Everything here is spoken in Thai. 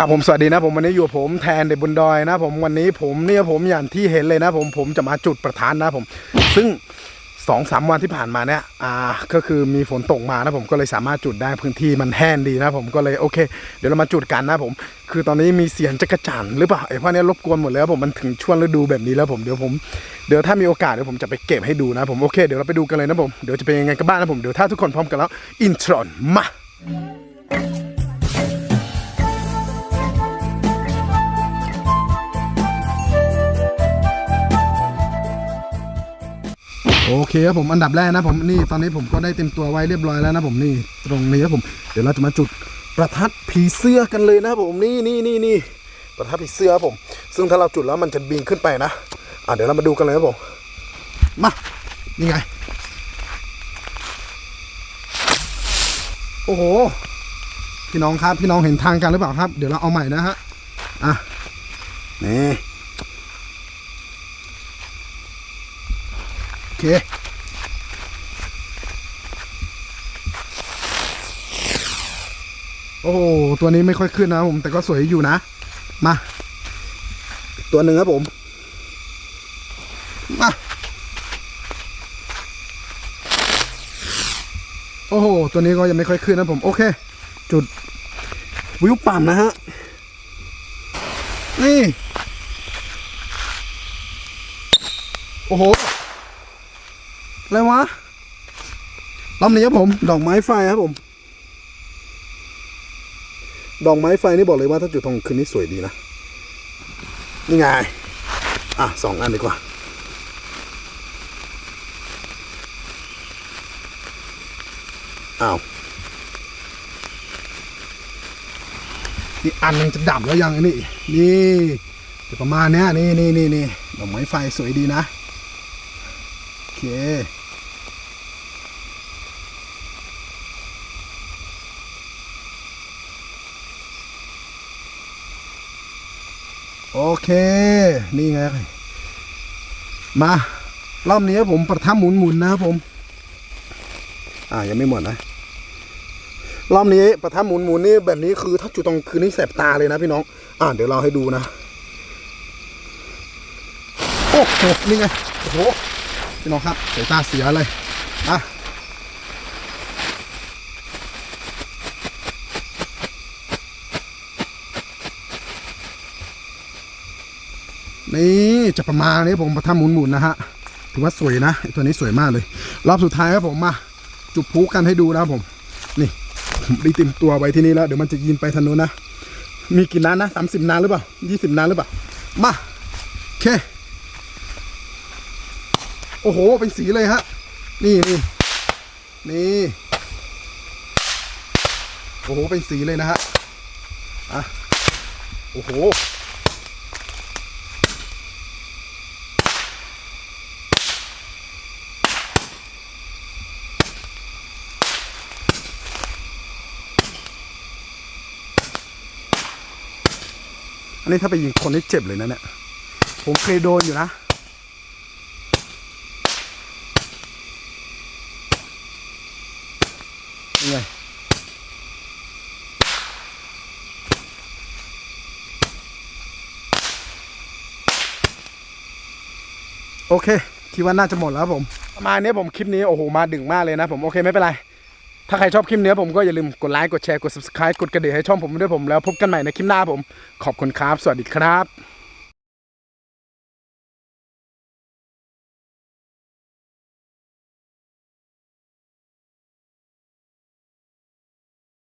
ครับผมสวัสดีนะผมวันนี้อยู่ผมแทนเด็กบนดอยนะผมวันนี้ผมเนี่ยผมอย่างที่เห็นเลยนะผมผมจะมาจุดประทัดนะผม ซึ่งสองสามวันที่ผ่านมาเนี่ยอ่าก็คือมีฝนตกมานะผมก็เลยสามารถจุดได้พื้นที่มันแห้งดีนะผมก็เลยโอเค เดี๋ยวเรามาจุดกันนะผม คือตอนนี้มีเสียงจักรจั่นหรือเปล่าไอ้พวกนี้รบกวนหมดเลยครับผมมันถึงช่วงฤดูแบบนี้แล้วผมเดี๋ยวผมเดี๋ยวถ้ามีโอกาสเดี๋ยวผมจะไปเก็บให้ดูนะผมโอเคเดี๋ยวเราไปดูกันเลยนะผมเดี๋ยวจะเป็นยังไงกันบ้างนะผมเดี๋ยวถ้าทุกคนพร้อมกันแล้วอินทรอนมา โอเคครับผมอันดับแรกนะผมนี่ตอนนี้ผมก็ได้เต็มตัวไว้เรียบร้อยแล้วนะผมนี่ตรงนี้ครับผมเดี๋ยวเราจะมาจุดประทัดผีเสื้อกันเลยนะผมนี่นี่นี่นี่ประทัดผีเสื้อครับผม ซึ่งถ้าเราจุดแล้วมันจะบินขึ้นไปนะอะเดี๋ยวเรามาดูกันเลยครับผมมานี่ไงโอ้โหพี่น้องครับพี่น้องเห็นทางกันหรือเปล่าครับ เดี๋ยวเราเอาใหม่นะฮะอะนี่ เค โอ้โหตัวนี้ไม่ค่อยขึ้นนะผม แต่ก็สวยอยู่นะ มา ตัวหนึ่งครับผม มา โอ้โห ตัวนี้ก็ยังไม่ค่อยขึ้นนะผม โอเค จุดวิวปั่นนะฮะ นี่ โอ้โห อะไรวะลำนี้ครับผม ดอกไม้ไฟครับผม ดอกไม้ไฟนี่บอกเลยว่าถ้าจุดตรงคืนนี้สวยดีนะ นี่ไง อะสองอันดีกว่า อ้าวอีกอันนึงจะดับแล้วยังอ้นี่ นี่จะประมาณเนี้ย นี่นี่นี่นี่ดอกไม้ไฟสวยดีนะ โอเค โอเคนี่ไงมารอบนี้ผมประทับหมุนหมุนนะครับผม อ่ายังไม่หมดนะรอบนี้ประทับหมุนหมุนนี่แบบนี้คือ ถ้าจุดตรงคืนนี้แสบตาเลยนะพี่น้อง อ่าเดี๋ยวเราให้ดูนะโอ้โหนี่ไงโอ้โหพี่น้องครับสายตาเสียเลยอะ นี่จะประมาณนี้ผมประทับหมุนหมุนๆนะฮะถือว่าสวยนะตัวนี้สวยมากเลย รอบสุดท้ายครับผมมา จุดพลุกันให้ดูนะครับผม นี่ผมได้เตรียมตัวไว้ที่นี่แล้วเดี๋ยวมันจะยินไปทางนู้นนะ มีกี่นัดนะสามสิบนัดหรือเปล่ายี่สิบนัดหรือเปล่า มาโอเค โอ้โห เป็นสีเลยฮะ นี่นี่นี่โอ้โห เป็นสีเลยนะฮะ อะ โอ้โห นนี้ถ้าไปยิงคนนี่เจ็บเลยนะเนี่ย ผมเคยโดนอยู่นะนี่ไงโอเค คิดว่าน่าจะหมดแล้วผม ประมาณนี้ผมคลิปนี้ โอ้โห มาดึงมากเลยนะผม โอเค ไม่เป็นไร ถ้าใครชอบคลิปนี้ผมก็อย่าลืมกดไลค์กดแชร์กด subscribe กดกระดิ่งให้ช่องผมด้วยผมแล้วพบกันใหม่ในคลิปหน้าผม ขอบคุณครับ สวัสดีครับ